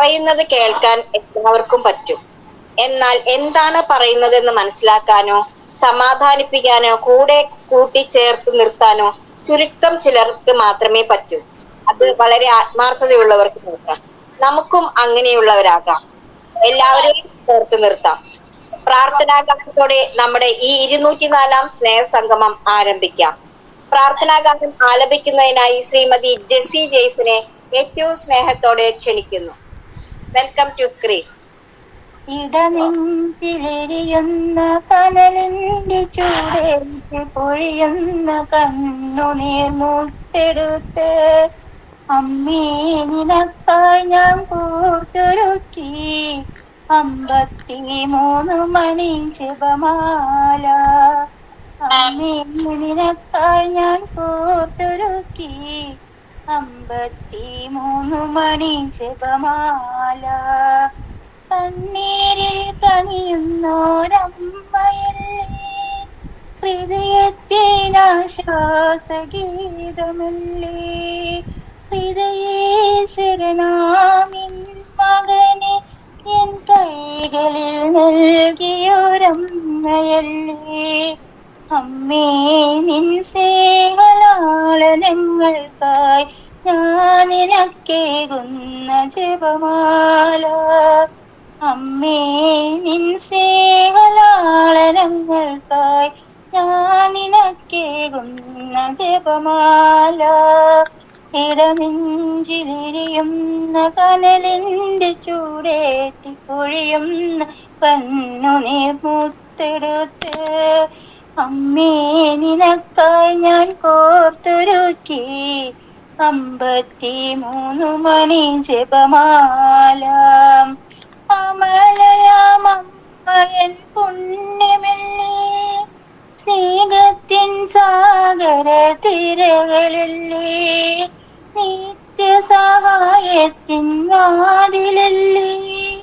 പറയുന്നത് കേൾക്കാൻ എല്ലാവർക്കും പറ്റും. എന്നാൽ എന്താണ് പറയുന്നതെന്ന് മനസ്സിലാക്കാനോ സമാധാനിപ്പിക്കാനോ കൂടെ കൂട്ടിച്ചേർത്ത് നിർത്താനോ ചുരുക്കം ചിലർക്ക് മാത്രമേ പറ്റൂ. അത് വളരെ ആത്മാർത്ഥതയുള്ളവർക്ക് നോക്കാം. നമുക്കും അങ്ങനെയുള്ളവരാകാം. എല്ലാവരെയും ചേർത്ത് നിർത്താം. പ്രാർത്ഥനാഗാനത്തോടെ നമ്മുടെ ഈ ഇരുന്നൂറ്റിനാലാം സ്നേഹസംഗമം ആരംഭിക്കാം. പ്രാർത്ഥനാഗാനം ആലപിക്കുന്നതിനായി ശ്രീമതി ജെസ്സി ജെയ്സിനെ ഏറ്റവും സ്നേഹത്തോടെ ക്ഷണിക്കുന്നു. വെൽക്കം ടു സ്ക്രീൻ ഇടനെഞ്ചിലെരിയുന്ന കനലിന്റെ ചൂടേറ്റ് പൊഴിയുന്ന കണ്ണുനീർ മുത്തെടുത്ത് അമ്മേ നിനക്കായി ഞാൻ പൂർത്തുരുക്കി അമ്പത്തി മൂന്ന് മണി ജപമാല അമ്മേ നിനക്കായി ഞാൻ പൂർത്തുരുക്കി അമ്പത്തി മൂന്ന് മണി ജപമാല. കണ്ണീരിൽ കനിയുന്നോരമ്മയല്ലേ ഹൃദയത്തിനാശ്വാസഗീതമല്ലേ ഹൃദയേശ്വരനാമിൻ മകനെ എൻ കൈകളിൽ നൽകിയൊരമ്മയല്ലേ? അമ്മേ നിൻ സ്നേഹലാളനങ്ങൾക്കായി ഞാനിനക്കേകുന്ന ജപമാല. അമ്മേ നിൻ സ്നേഹലാളനങ്ങൾക്കായി ഞാനിനക്കേകുന്ന ജപമാല. ഇടനെഞ്ചിലിരിയുന്ന കനലിന്റെ ചൂടേറ്റി പൊഴിയുന്ന കണ്ണുനീർ മുത്തെടുത്ത് അമ്മേ നിനക്കായി ഞാൻ കോർത്തൊരുക്കി. അമ്പത്തി മൂന്ന് മണി ജപമാല. അമലയാമയൻ പുണ്യമല്ലേ സ്നേഹത്തിൻ സാഗര തിരകളല്ലേ നിത്യസഹായത്തിൻ വാതിലല്ലേ.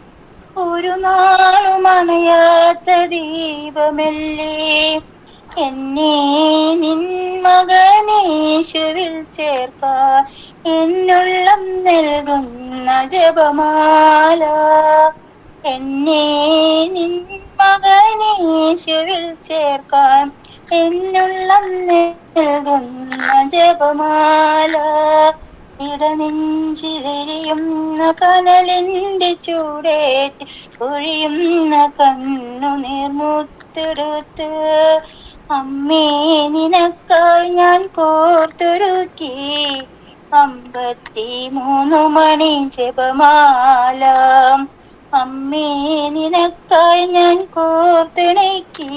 ഒരു നാളും അണയാത്ത ദീപമല്ലേ. എന്നെ നിൻ മകനേശുവിൽ ചേർക്കാൻ എന്നുള്ളം നൽകുന്ന ജപമാല. എന്നെ നിൻ മകനേശുവിൽ ചേർക്കാൻ എന്നുള്ളം നൽകുന്ന ജപമാല. ഇടനെഞ്ചിലെരിയുന്ന കനലിന്റെ ചൂടേറ്റ് ഒഴിയുന്ന കണ്ണു നീർമുത്തെടുത്ത്. അമ്മേ നിനക്കായി ഞാൻ കോർത്തൊരുക്കി. അമ്പത്തി മൂന്ന് മണി ജപമാല. അമ്മേ നിനക്കായി ഞാൻ കോർത്തിണക്കി.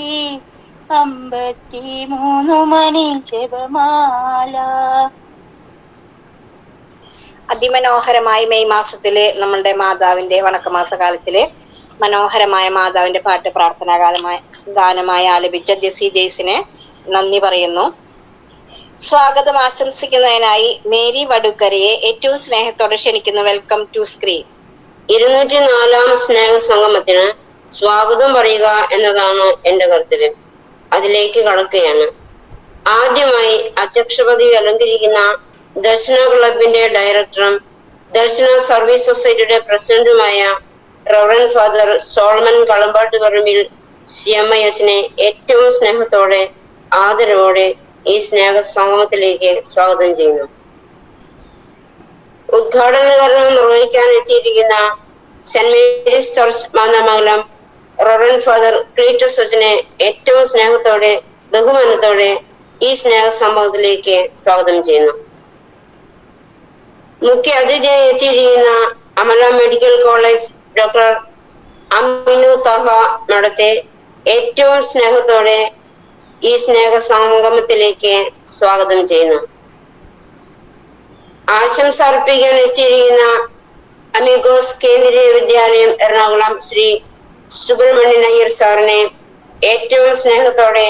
അമ്പത്തി മൂന്ന് മണി ജപമാല. അതിമനോഹരമായി മെയ് മാസത്തിൽ നമ്മളുടെ മാതാവിന്റെ വണക്കമാസ കാലത്തിൽ മനോഹരമായ മാതാവിന്റെ പാട്ട് പ്രാർത്ഥനാ ഗാനമായി ഗാനമായി ആലപിച്ച ജെസി ജെയ്സിനെ നന്ദി പറയുന്നു. സ്വാഗതം ആശംസിക്കുന്നതിനായി മേരി വടുക്കരയെ ഏറ്റവും സ്നേഹത്തോടെ ക്ഷണിക്കുന്നു. വെൽക്കം ടു സ്ക്രീൻ ഇരുന്നൂറ്റി നാലാം സ്നേഹ സംഗമത്തിന് സ്വാഗതം പറയുക എന്നതാണ് എന്റെ കർത്തവ്യം. അതിലേക്ക് കടക്കുകയാണ്. ആദ്യമായി അധ്യക്ഷ പദവി അലങ്കരിക്കുന്ന ദർശന ക്ലബിന്റെ ഡയറക്ടറും ദർശന സർവീസ് സൊസൈറ്റിയുടെ പ്രസിഡന്റുമായ റവറൻ ഫാദർ സോൾമൻ കളമ്പാട്ട് പറമ്പിൽ സിയമ്മയച്ചനെ ഏറ്റവും സ്നേഹത്തോടെ ആദരവോടെ ഈ സ്നേഹ സംഗമത്തിലേക്ക് സ്വാഗതം ചെയ്യുന്നു. ഉദ്ഘാടന കർമ്മം നിർവഹിക്കാൻ എത്തിയിരിക്കുന്ന Saint Mary's church Mathamangalam reverend father Cletus അച്ഛനെ ഏറ്റവും സ്നേഹത്തോടെ ബഹുമാനത്തോടെ ഈ സ്നേഹ സംഭവത്തിലേക്ക് സ്വാഗതം ചെയ്യുന്നു. മുഖ്യ അതിഥിയായി എത്തിയിരിക്കുന്ന Amala medical college doctor Aminu Taha നടത്തെ ഏറ്റവും സ്നേഹത്തോടെ ഈ സ്നേഹ സംഗമത്തിലേക്ക് സ്വാഗതം ചെയ്യുന്നു. ആശംസ അർപ്പിക്കാൻ എത്തിയിരിക്കുന്ന അമിഗോസ് കേന്ദ്രീയ വിദ്യാലയം എറണാകുളം ശ്രീ സുബ്രഹ്മണ്യൻ അയ്യർ സാറിനെ ഏറ്റവും സ്നേഹത്തോടെ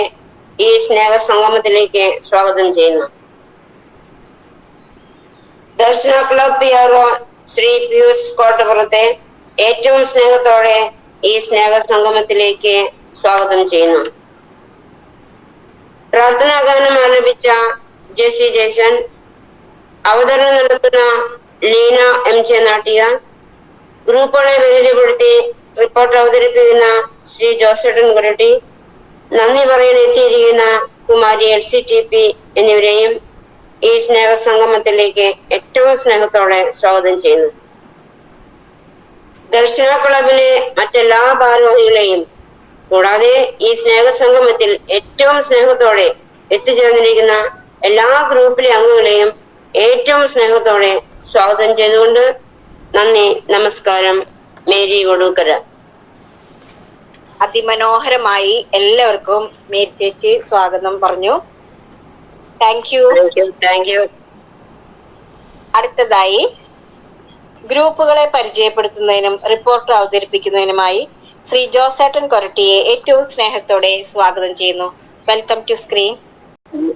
ഈ സ്നേഹ സംഗമത്തിലേക്ക് സ്വാഗതം ചെയ്യുന്നു. Darshana club P R O Shri Pius കോട്ടപ്പുറത്തെ ഏറ്റവും സ്നേഹത്തോടെ ഈ സ്നേഹ സംഗമത്തിലേക്ക് സ്വാഗതം ചെയ്യുന്നു. പ്രാർത്ഥനാ ഗാനം ആലപിച്ച ജെസി ജയ്സൺ അവതരണം നടത്തുന്ന ലീന എം ജെ നാട്ടിക ഗ്രൂപ്പുകളെ പരിചയപ്പെടുത്തി റിപ്പോർട്ട് അവതരിപ്പിക്കുന്ന ശ്രീ ജോസേട്ടൻ കുരട്ടി നന്ദി പറയാൻ എത്തിയിരിക്കുന്ന Kumari L C T P എന്നിവരെയും ഈ സ്നേഹ സംഗമത്തിലേക്ക് ഏറ്റവും സ്നേഹത്തോടെ സ്വാഗതം ചെയ്യുന്നു. ദർശന ക്ലബിലെ മറ്റെല്ലാ ഭാരവാഹികളെയും കൂടാതെ ഈ സ്നേഹസംഗമത്തിൽ ഏറ്റവും സ്നേഹത്തോടെ എത്തിച്ചേർന്നിരിക്കുന്ന എല്ലാ ഗ്രൂപ്പിലെ അംഗങ്ങളെയും ഏറ്റവും സ്നേഹത്തോടെ സ്വാഗതം ചെയ്തുകൊണ്ട് നന്ദി നമസ്കാരം. മേരി ഒടുക്കര അതിമനോഹരമായി എല്ലാവർക്കും മേരി ചേച്ചി സ്വാഗതം പറഞ്ഞു. Thank you thank you thank you അടുത്തതായി ഗ്രൂപ്പുകളെ പരിചയപ്പെടുത്തുന്നതിനും റിപ്പോർട്ട് അവതരിപ്പിക്കുന്നതിനുമായി ശ്രീ ജോസേട്ടൻ കൊരട്ടിയെ ഏറ്റവും സ്നേഹത്തോടെ സ്വാഗതം ചെയ്യുന്നു. വെൽക്കം ടു സ്ക്രീൻ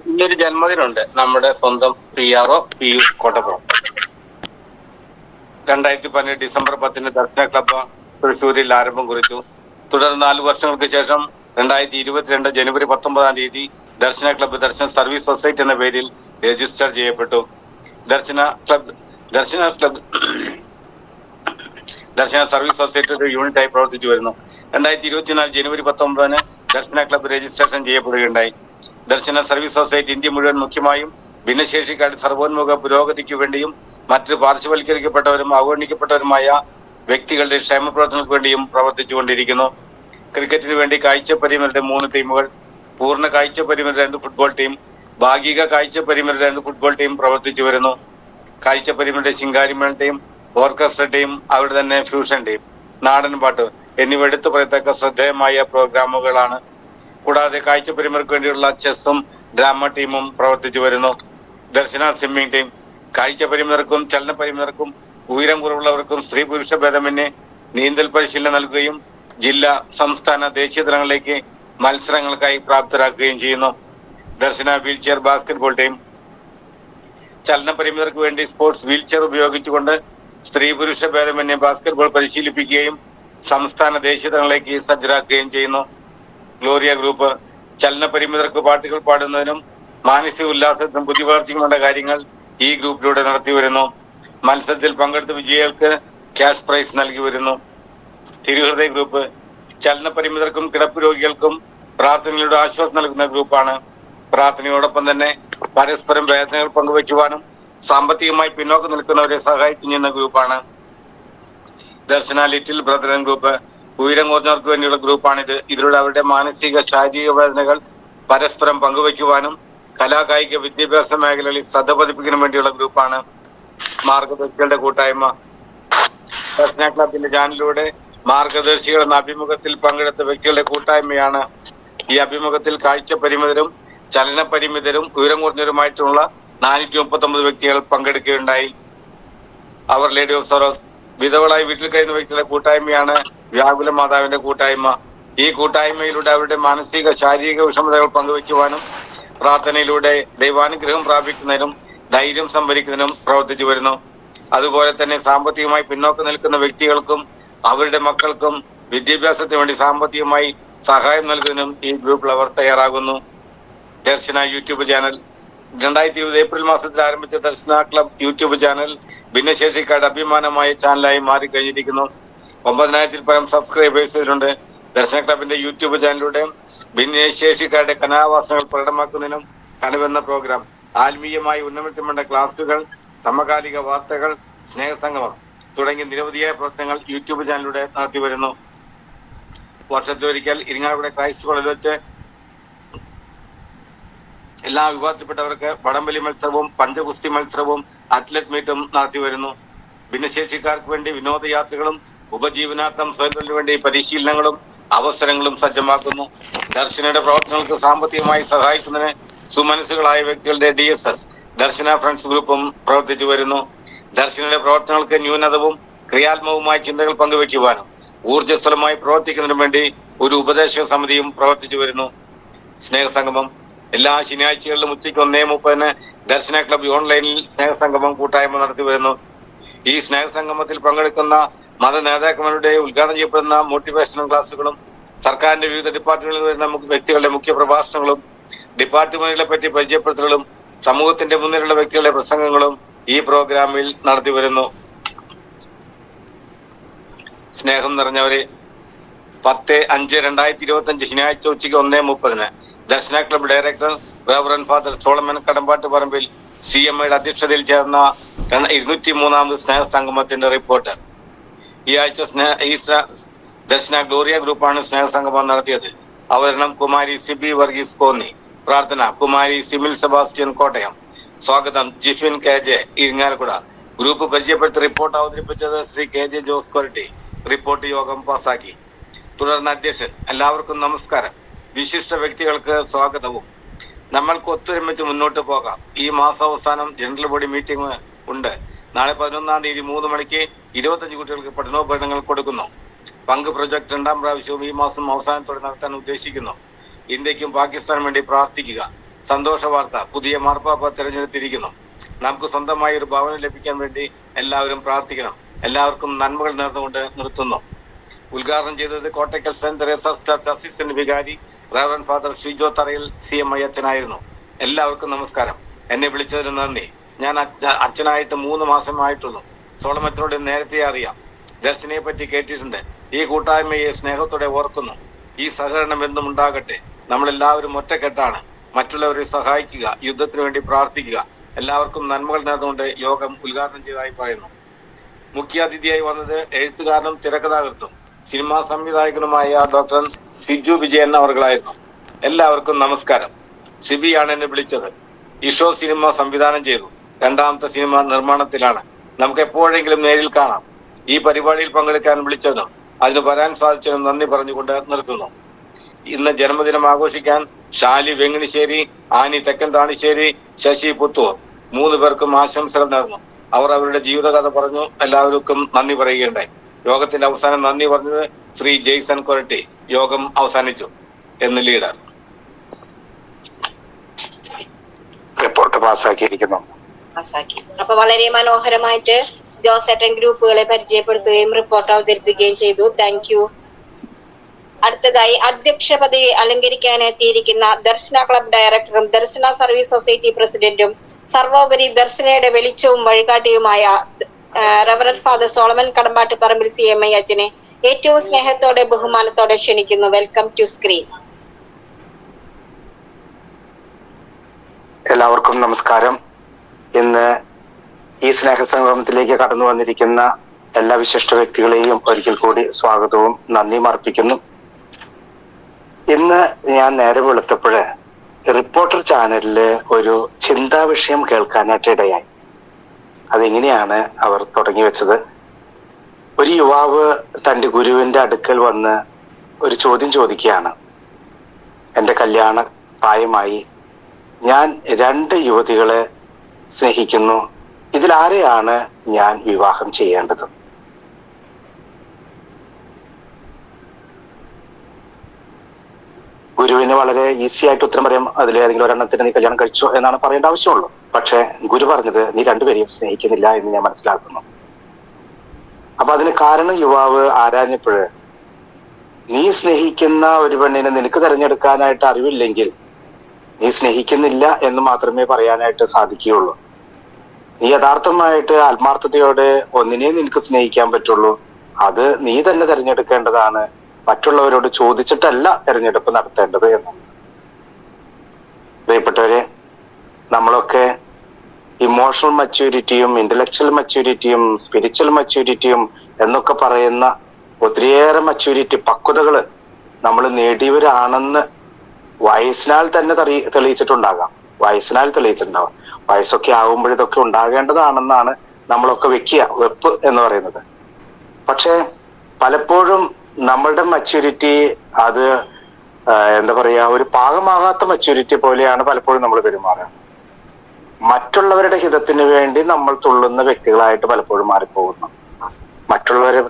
ഇന്നൊരു ജന്മദിനമുണ്ട്. നമ്മുടെ സ്വന്തം P R O Piyush Kottappuram രണ്ടായിരത്തി പതിനെട്ട് ഡിസംബർ പത്തിന് ദർശന ക്ലബ്ബ് തൃശ്ശൂരിൽ ആരംഭം കുറിച്ചു. തുടർന്ന് നാല് വർഷങ്ങൾക്ക് ശേഷം രണ്ടായിരത്തി ഇരുപത്തിരണ്ട് ജനുവരി പത്തൊമ്പതാം തീയതി Darshana club Darshana service society എന്ന പേരിൽ രജിസ്റ്റർ ചെയ്യപ്പെട്ടു. Darshana club Darshana club Darshana service സൊസൈറ്റിയുടെ യൂണിറ്റായി പ്രവർത്തിച്ചു വരുന്നു. രണ്ടായിരത്തി ഇരുപത്തിനാല് ജനുവരി പത്തൊമ്പതിന് ദർശന ക്ലബ്ബ് രജിസ്ട്രേഷൻ ചെയ്യപ്പെടുകയുണ്ടായി. ദർശന സർവീസ് സൊസൈറ്റി ഇന്ത്യ മുഴുവൻ മുഖ്യമായും ഭിന്നശേഷിക്കാരുടെ സർവോന്മുഖ പുരോഗതിക്ക് വേണ്ടിയും മറ്റ് പാർശ്വവൽക്കരിക്കപ്പെട്ടവരും അവഗണിക്കപ്പെട്ടവരുമായ വ്യക്തികളുടെ ക്ഷേമ പ്രവർത്തനങ്ങൾക്ക് വേണ്ടിയും പ്രവർത്തിച്ചുകൊണ്ടിരിക്കുന്നു. ക്രിക്കറ്റിന് വേണ്ടി കാഴ്ചപരിമിതരുടെ മൂന്ന് ടീമുകൾ പൂർണ കാഴ്ചപരിമിതരുടെ രണ്ട് ഫുട്ബോൾ ടീം ഭാഗിക കാഴ്ചപരിമിതരുടെ രണ്ട് ഫുട്ബോൾ ടീം പ്രവർത്തിച്ചു വരുന്നു. കാഴ്ചപരിമിതരുടെ ശിങ്കാരിമേൾ ടീം ഓർക്കസ്ട്ര ടീം അവിടെ തന്നെ ഫ്യൂഷൻ ടീം നാടൻ പാട്ട് എന്നിവ എടുത്തു പറയത്തക്ക ശ്രദ്ധേയമായ പ്രോഗ്രാമുകളാണ്. കൂടാതെ കാഴ്ചപരിമർക്ക് വേണ്ടിയുള്ള ചെസ്സും ഡ്രാമ ടീമും പ്രവർത്തിച്ചു വരുന്നു. ദർശന സ്വിമ്മിംഗ് ടീം കാഴ്ചപരിമിതർക്കും ചലനപരിമിതർക്കും ഉയരം കുറവുള്ളവർക്കും സ്ത്രീ പുരുഷ ഭേദമന്യേ നീന്തൽ പരിശീലനം നൽകുകയും ജില്ലാ സംസ്ഥാന ദേശീയ തലങ്ങളിലേക്ക് മത്സരങ്ങൾക്കായി പ്രാപ്തരാക്കുകയും ചെയ്യുന്നു. Darshana wheelchair basketball team. ചലനപരിമിതർക്ക് വേണ്ടി സ്പോർട്സ് വീൽചെയർ ഉപയോഗിച്ചുകൊണ്ട് സ്ത്രീ പുരുഷ ഭേദമന്യേ ബാസ്കറ്റ്ബോൾ പരിശീലിപ്പിക്കുകയും സംസ്ഥാന ദേശീയ തലങ്ങളിലേക്ക് സജ്ജരാക്കുകയും ചെയ്യുന്നു. ഗ്ലോറിയ ഗ്രൂപ്പ് ചലന പരിമിതർക്ക് പാട്ടുകൾ പാടുന്നതിനും മാനസിക ഉല്ലാസത്തിനും ബുദ്ധി വളർച്ചയ്ക്കുമുള്ള കാര്യങ്ങൾ ഈ ഗ്രൂപ്പിലൂടെ നടത്തി വരുന്നു. മത്സരത്തിൽ പങ്കെടുത്ത വിജയികൾക്ക് ക്യാഷ് പ്രൈസ് നൽകി വരുന്നു. തിരുഹൃദയ ഗ്രൂപ്പ് ചലന പരിമിതർക്കും കിടപ്പ് രോഗികൾക്കും പ്രാർത്ഥനയിലൂടെ ആശ്വാസം നൽകുന്ന ഗ്രൂപ്പാണ് പ്രാർത്ഥനയോടൊപ്പം തന്നെ പരസ്പരം വേദനകൾ പങ്കുവയ്ക്കുവാനും സാമ്പത്തികമായി പിന്നോക്കം നിൽക്കുന്നവരെ സഹായിച്ചു ചെയ്യുന്ന ഗ്രൂപ്പാണ്. ദർശന ലിറ്റിൽ ബ്രദറൻ ഗ്രൂപ്പ് ഉയരം കുറഞ്ഞവർക്ക് വേണ്ടിയുള്ള ഗ്രൂപ്പാണിത് ഇതിലൂടെ അവരുടെ മാനസിക ശാരീരിക വേദനകൾ പരസ്പരം പങ്കുവയ്ക്കുവാനും കലാകായിക വിദ്യാഭ്യാസ മേഖലകളിൽ ശ്രദ്ധ പതിപ്പിക്കാനും വേണ്ടിയുള്ള ഗ്രൂപ്പാണ് മാർഗദർശികളുടെ കൂട്ടായ്മ. ദർശന ക്ലബിന്റെ ചാനലിലൂടെ മാർഗദർശികൾ എന്ന അഭിമുഖത്തിൽ പങ്കെടുത്ത വ്യക്തികളുടെ കൂട്ടായ്മയാണ് ഈ അഭിമുഖത്തിൽ കാഴ്ച പരിമിതരും ചലന പരിമിതരും ഉയരം കുറഞ്ഞവരുമായിട്ടുള്ള നാനൂറ്റി മുപ്പത്തി ഒമ്പത് വ്യക്തികൾ പങ്കെടുക്കുകയുണ്ടായി. അവർ ലേഡി ഓഫ് സൊറോസ് വിധവളായി വീട്ടിൽ കഴിയുന്ന വ്യക്തികളുടെ കൂട്ടായ്മയാണ് വ്യാകുല മാതാവിന്റെ കൂട്ടായ്മ. ഈ കൂട്ടായ്മയിലൂടെ അവരുടെ മാനസിക ശാരീരിക വിഷമതകൾ പങ്കുവയ്ക്കുവാനും പ്രാർത്ഥനയിലൂടെ ദൈവാനുഗ്രഹം പ്രാപിക്കുന്നതിനും ധൈര്യം സംഭരിക്കുന്നതിനും പ്രവർത്തിച്ചു വരുന്നു. അതുപോലെ തന്നെ സാമ്പത്തികമായി പിന്നോക്കം നിൽക്കുന്ന വ്യക്തികൾക്കും അവരുടെ മക്കൾക്കും വിദ്യാഭ്യാസത്തിന് വേണ്ടി സാമ്പത്തികമായി സഹായം നൽകുന്നതിനും ഈ ഗ്രൂപ്പിൽ അവർ തയ്യാറാകുന്നു. ദർശന യൂട്യൂബ് ചാനൽ രണ്ടായിരത്തി ഇരുപത് ഏപ്രിൽ മാസത്തിൽ ആരംഭിച്ച ദർശന ക്ലബ് യൂട്യൂബ് ചാനൽ ഭിന്നശേഷിക്കാരുടെ അഭിമാനമായ ചാനലായി മാറിക്കഴിഞ്ഞിരിക്കുന്നു. ഒമ്പതിനായിരത്തിൽ പരം സബ്സ്ക്രൈബേഴ്സ് ഇതിലുണ്ട് ദർശന ക്ലബിന്റെ യൂട്യൂബ് ചാനലിലൂടെ ഭിന്നശേഷിക്കാരുടെ കലാവാസനകൾ പ്രകടമാക്കുന്നതിനും കനവെന്ന പ്രോഗ്രാം. ആത്മീയമായി ഉന്നമിത്തമേണ്ട ക്ലാസുകൾ സമകാലിക വാർത്തകൾ സ്നേഹസംഗമം തുടങ്ങി നിരവധിയായ പ്രവർത്തനങ്ങൾ യൂട്യൂബ് ചാനലിലൂടെ നടത്തി വരുന്നു വർഷത്തിലൊരിക്കൽ ഇരിങ്ങാവിടെ ക്രൈസ്റ്റ് കോളേജിൽ വെച്ച് എല്ലാ വിഭാഗത്തിൽപ്പെട്ടവർക്ക് വടംവലി മത്സരവും പഞ്ചഗുസ്തി മത്സരവും അത്ലറ്റ് മീറ്റും നടത്തി വരുന്നു. ഭിന്നശേഷിക്കാർക്ക് വേണ്ടി വിനോദയാത്രകളും ഉപജീവനാർത്ഥം സ്വയംതൊഴിലിന് വേണ്ടി പരിശീലനങ്ങളും അവസരങ്ങളും സജ്ജമാക്കുന്നു. ദർശനയുടെ പ്രവർത്തനങ്ങൾക്ക് സാമ്പത്തികമായി സഹായിക്കുന്നതിന് സുമനസ്സുകളായ വ്യക്തികളുടെ D S S Darshana friends ഗ്രൂപ്പും പ്രവർത്തിച്ചു വരുന്നു. ദർശനയുടെ പ്രവർത്തനങ്ങൾക്ക് ന്യൂനതവും ക്രിയാത്മകവുമായ ചിന്തകൾ പങ്കുവെക്കുവാനും ഊർജസ്വലമായി പ്രവർത്തിക്കുന്നതിനു വേണ്ടി ഒരു ഉപദേശക സമിതിയും പ്രവർത്തിച്ചു വരുന്നു. സ്നേഹസംഗമം എല്ലാ ശനിയാഴ്ചകളിലും ഉച്ചയ്ക്ക് ഒന്നേ മുപ്പതിന് ദർശന ക്ലബ് ഓൺലൈനിൽ സ്നേഹസംഗമം കൂട്ടായ്മ നടത്തി വരുന്നു. ഈ സ്നേഹസംഗമത്തിൽ പങ്കെടുക്കുന്ന മത നേതാക്കന്മാരുടെ ഉദ്ഘാടനം ചെയ്യപ്പെടുന്ന മോട്ടിവേഷണൽ ക്ലാസുകളും സർക്കാരിന്റെ വിവിധ ഡിപ്പാർട്ട്മെന്റുകളിൽ വരുന്ന മുഖ്യ- വ്യക്തികളുടെ മുഖ്യ പ്രഭാഷണങ്ങളും ഡിപ്പാർട്ട്മെന്റുകളെ പറ്റി പരിചയപ്പെടുത്തലുകളും സമൂഹത്തിന്റെ മുന്നിലുള്ള വ്യക്തികളുടെ പ്രസംഗങ്ങളും ഈ പ്രോഗ്രാമിൽ നടത്തി വരുന്നു. സ്നേഹം നിറഞ്ഞവരെ പത്ത് അഞ്ച് രണ്ടായിരത്തി ഇരുപത്തി അഞ്ച് ശനിയാഴ്ച ഉച്ചയ്ക്ക് ഒന്നേ മുപ്പതിന് Darshana club director reverend father Solomon Kadambattuparambil C M ഐയുടെ അധ്യക്ഷതയിൽ ചേർന്ന ഇരുന്നൂറ്റി മൂന്നാമത് സ്നേഹ സംഗമത്തിന്റെ റിപ്പോർട്ട് ഈ ആഴ്ച സ്നേഹ ഈ ദർശന ഗ്ലോറിയ ഗ്രൂപ്പാണ് സ്നേഹ സംഗമം നടത്തിയത്. അവതരണം കുമാരി സിബി വർഗീസ് കോന്നി. പ്രാർത്ഥന കുമാരി സിമിൽ സെബാസ്റ്റ്യൻ കോട്ടയം. സ്വാഗതം Jifin K J Irinjalakuda. Group പരിചയപ്പെടുത്തി റിപ്പോർട്ട് അവതരിപ്പിച്ചത് Shri K J Jose Koratty. Report യോഗം പാസാക്കി. തുടർന്ന് അധ്യക്ഷൻ എല്ലാവർക്കും നമസ്കാരം. വിശിഷ്ട വ്യക്തികൾക്ക് സ്വാഗതവും. നമ്മൾക്ക് ഒത്തൊരുമിച്ച് മുന്നോട്ട് പോകാം. ഈ മാസാവസാനം ജനറൽ ബോഡി മീറ്റിംഗ് ഉണ്ട്. നാളെ പതിനൊന്നാം തീയതി മൂന്ന് മണിക്ക് ഇരുപത്തഞ്ച് കുട്ടികൾക്ക് പഠനോപകരണങ്ങൾ കൊടുക്കുന്നു. പങ്ക് പ്രൊജക്ട് രണ്ടാം പ്രാവശ്യവും ഈ മാസം അവസാനത്തോടെ നടത്താൻ ഉദ്ദേശിക്കുന്നു. ഇന്ത്യക്കും പാകിസ്ഥാനും വേണ്ടി പ്രാർത്ഥിക്കുക. സന്തോഷ വാർത്ത. പുതിയ മാർപ്പാപ്പ തിരഞ്ഞെടുത്തിരിക്കുന്നു. നമുക്ക് സ്വന്തമായി ഒരു ഭവനം ലഭിക്കാൻ വേണ്ടി എല്ലാവരും പ്രാർത്ഥിക്കണം. എല്ലാവർക്കും നന്മകൾ നേർന്നുകൊണ്ട് നിർത്തുന്നു. ഉദ്ഘാടനം ചെയ്തത് Kottakkal Saint Teresa's church assistant വികാരി reverend father Shijo Tharayil C M I അച്ഛനായിരുന്നു എല്ലാവർക്കും നമസ്കാരം. എന്നെ വിളിച്ചതിന് നന്ദി. ഞാൻ അച്ഛനായിട്ട് മൂന്ന് മാസമായിട്ടുള്ളൂ. സോളമച്ചനോട് നേരത്തെ അറിയാം. ദർശനയെ പറ്റി കേട്ടിട്ടുണ്ട്. ഈ കൂട്ടായ്മയെ സ്നേഹത്തോടെ ഓർക്കുന്നു. ഈ സഹകരണം എന്നും ഉണ്ടാകട്ടെ. നമ്മളെല്ലാവരും ഒറ്റക്കെട്ടാണ്. മറ്റുള്ളവരെ സഹായിക്കുക യുദ്ധത്തിന് വേണ്ടി പ്രാർത്ഥിക്കുക. എല്ലാവർക്കും നന്മകൾ നേർന്നുകൊണ്ട് യോഗം ഉദ്ഘാടനം ചെയ്തതായി പറയുന്നു. മുഖ്യാതിഥിയായി വന്നത് എഴുത്തുകാരനും തിരക്കഥാകൃത്തും. സിനിമാ സംവിധായകനുമായ ഡോക്ടർ സിജു വിജയൻ അവർകളായിരുന്നു എല്ലാവർക്കും നമസ്കാരം. സിബിയാണ് എന്നെ വിളിച്ചത്. ഇഷോ സിനിമ സംവിധാനം ചെയ്തു. രണ്ടാമത്തെ സിനിമ നിർമ്മാണത്തിലാണ്. നമുക്ക് എപ്പോഴെങ്കിലും നേരിൽ കാണാം. ഈ പരിപാടിയിൽ പങ്കെടുക്കാൻ വിളിച്ചതിനും അതിന് വരാൻ സാധിച്ചതിനും നന്ദി പറഞ്ഞുകൊണ്ട് നിർത്തുന്നു. ഇന്ന് ജന്മദിനം ആഘോഷിക്കാൻ ഷാലി വെങ്ങിണിശ്ശേരി ആനി തെക്കൻ താണിശ്ശേരി ശശി പുത്തൂർ മൂന്ന് പേർക്കും ആശംസകൾ നേർന്നു. അവർ അവരുടെ ജീവിതകഥ പറഞ്ഞു. എല്ലാവർക്കും നന്ദി പറയുകയുണ്ടായി. യോഗത്തിന്റെ അവസാനം നന്ദി പറഞ്ഞത് ശ്രീ ജെയ്സൺ കൊരട്ടി. യോഗം അവസാനിച്ചു എന്ന് ലീഡർ. റിപ്പോർട്ട് പാസ്സാക്കിയിരിക്കുന്നു. അപ്പൊ വളരെ മനോഹരമായിട്ട് ജോസേട്ടൻ ഗ്രൂപ്പുകളെ പരിചയപ്പെടുത്തുകയും റിപ്പോർട്ട് അവതരിപ്പിക്കുകയും ചെയ്തു. താങ്ക് യു അടുത്തതായി അധ്യക്ഷ പദവി അലങ്കരിക്കാൻ എത്തിയിരിക്കുന്ന ദർശന ക്ലബ് ഡയറക്ടറും ദർശന സർവീസ് സൊസൈറ്റി പ്രസിഡന്റും സർവോപരി ദർശനയുടെ വെളിച്ചവും വഴികാട്ടിയുമായ reverend father Solomon Kadambattuparambil C M I അച്ഛനെ ഏറ്റവും സ്നേഹത്തോടെ ബഹുമാനത്തോടെ ക്ഷണിക്കുന്നു. വെൽക്കം ടു സ്ക്രീൻ എല്ലാവർക്കും നമസ്കാരം. ഇന്ന് ഈ സ്നേഹ സംഗമത്തിലേക്ക് കടന്നു വന്നിരിക്കുന്ന എല്ലാ വിശിഷ്ട വ്യക്തികളെയും ഒരിക്കൽ കൂടി സ്വാഗതവും നന്ദിയും അർപ്പിക്കുന്നു. ഇന്ന് ഞാൻ നേരെ വെളുത്തപ്പോഴ് റിപ്പോർട്ടർ ചാനലിൽ ഒരു ചിന്താ വിഷയം കേൾക്കാനായിട്ട് ഇടയായി. അതെങ്ങനെയാണ് അവർ തുടങ്ങി വെച്ചത്? ഒരു യുവാവ് തന്റെ ഗുരുവിന്റെ അടുക്കൽ വന്ന് ഒരു ചോദ്യം ചോദിക്കുകയാണ്. എന്റെ കല്യാണ പ്രായമായി ഞാൻ രണ്ട് യുവതികളെ സ്നേഹിക്കുന്നു. ഇതിലാരെയാണ് ഞാൻ വിവാഹം ചെയ്യേണ്ടത്? ഗുരുവിന് വളരെ ഈസി ആയിട്ട് ഉത്തരം പറയാം. അതിൽ ഏതെങ്കിലും ഒരെണ്ണത്തിന് നീ കല്യാണം കഴിച്ചോ എന്നാണ് പറയേണ്ട ആവശ്യമുള്ളൂ. പക്ഷെ ഗുരു പറഞ്ഞത് നീ രണ്ടുപേരെയും സ്നേഹിക്കുന്നില്ല എന്ന് ഞാൻ മനസ്സിലാക്കുന്നു. അപ്പൊ അതിന് കാരണം യുവാവ് ആരാഞ്ഞപ്പോഴ് നീ സ്നേഹിക്കുന്ന ഒരു പെണ്ണിനെ നിനക്ക് തിരഞ്ഞെടുക്കാനായിട്ട് അറിവില്ലെങ്കിൽ നീ സ്നേഹിക്കുന്നില്ല എന്ന് മാത്രമേ പറയാനായിട്ട് സാധിക്കുകയുള്ളൂ. നീ യഥാർത്ഥമായിട്ട് ആത്മാർത്ഥതയോടെ ഒന്നിനെ നിനക്ക് സ്നേഹിക്കാൻ പറ്റുള്ളൂ. അത് നീ തന്നെ തിരഞ്ഞെടുക്കേണ്ടതാണ് മറ്റുള്ളവരോട് ചോദിച്ചിട്ടല്ല തെരഞ്ഞെടുപ്പ് നടത്തേണ്ടത് എന്നാണ് പ്രിയപ്പെട്ടവരെ നമ്മളൊക്കെ ഇമോഷണൽ മച്യൂരിറ്റിയും ഇന്റലക്ച്വൽ മച്യൂരിറ്റിയും സ്പിരിച്വൽ മച്യൂരിറ്റിയും എന്നൊക്കെ പറയുന്ന ഒത്തിരിയേറെ മച്യൂരിറ്റി പക്വതകൾ നമ്മൾ നേടിയവരാണെന്ന് വയസ്സിനാൽ തന്നെ തെളി തെളിയിച്ചിട്ടുണ്ടാകാം. വയസ്സിനാൽ തെളിയിച്ചിട്ടുണ്ടാവാം. വയസ്സൊക്കെ ആകുമ്പോൾ ഇതൊക്കെ ഉണ്ടാകേണ്ടതാണെന്നാണ് നമ്മളൊക്കെ വെക്കുക വെപ്പ് എന്ന് പറയുന്നത്. പക്ഷേ പലപ്പോഴും നമ്മളുടെ മച്യൂരിറ്റി അത് എന്താ പറയാ ഒരു പാകമാകാത്ത മച്യൂരിറ്റി പോലെയാണ് പലപ്പോഴും നമ്മൾ പെരുമാറുക. മറ്റുള്ളവരുടെ ഹിതത്തിന് വേണ്ടി നമ്മൾ തുള്ളുന്ന വ്യക്തികളായിട്ട് പലപ്പോഴും മാറിപ്പോകുന്നു. മറ്റുള്ളവരെ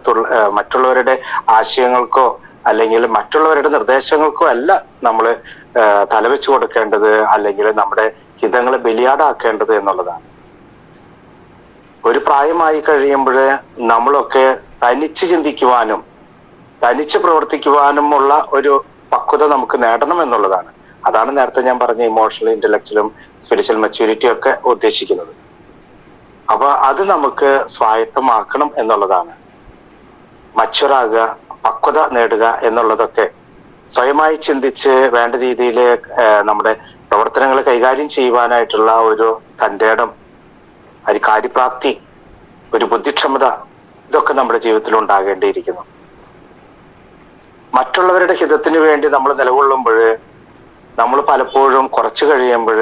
മറ്റുള്ളവരുടെ ആശയങ്ങൾക്കോ അല്ലെങ്കിൽ മറ്റുള്ളവരുടെ നിർദ്ദേശങ്ങൾക്കോ അല്ല നമ്മൾ തലവെച്ചു കൊടുക്കേണ്ടത് അല്ലെങ്കിൽ നമ്മുടെ ഹിതങ്ങളെ ബലിയാടാക്കേണ്ടത് എന്നുള്ളതാണ്. ഒരു പ്രായമായി കഴിയുമ്പോൾ നമ്മളൊക്കെ തനിച്ച് ചിന്തിക്കുവാനും തനിച്ച് പ്രവർത്തിക്കുവാനുമുള്ള ഒരു പക്വത നമുക്ക് നേടണം എന്നുള്ളതാണ്. അതാണ് നേരത്തെ ഞാൻ പറഞ്ഞ ഇമോഷണൽ ഇന്റലക്ച്വലും സ്പിരിച്വൽ മെച്യൂരിറ്റി ഒക്കെ ഉദ്ദേശിക്കുന്നത്. അപ്പൊ അത് നമുക്ക് സ്വായത്തമാക്കണം എന്നുള്ളതാണ്. മച്ചുറാകുക പക്വത നേടുക എന്നുള്ളതൊക്കെ സ്വയമായി ചിന്തിച്ച് വേണ്ട രീതിയിൽ നമ്മുടെ പ്രവർത്തനങ്ങൾ കൈകാര്യം ചെയ്യുവാനായിട്ടുള്ള ഒരു തന്റെ ഒരു കാര്യപ്രാപ്തി ഒരു ബുദ്ധിക്ഷമത ഇതൊക്കെ നമ്മുടെ ജീവിതത്തിൽ ഉണ്ടാകേണ്ടിയിരിക്കുന്നു. മറ്റുള്ളവരുടെ ഹിതത്തിന് വേണ്ടി നമ്മൾ നിലകൊള്ളുമ്പോൾ നമ്മൾ പലപ്പോഴും കുറച്ച് കഴിയുമ്പോൾ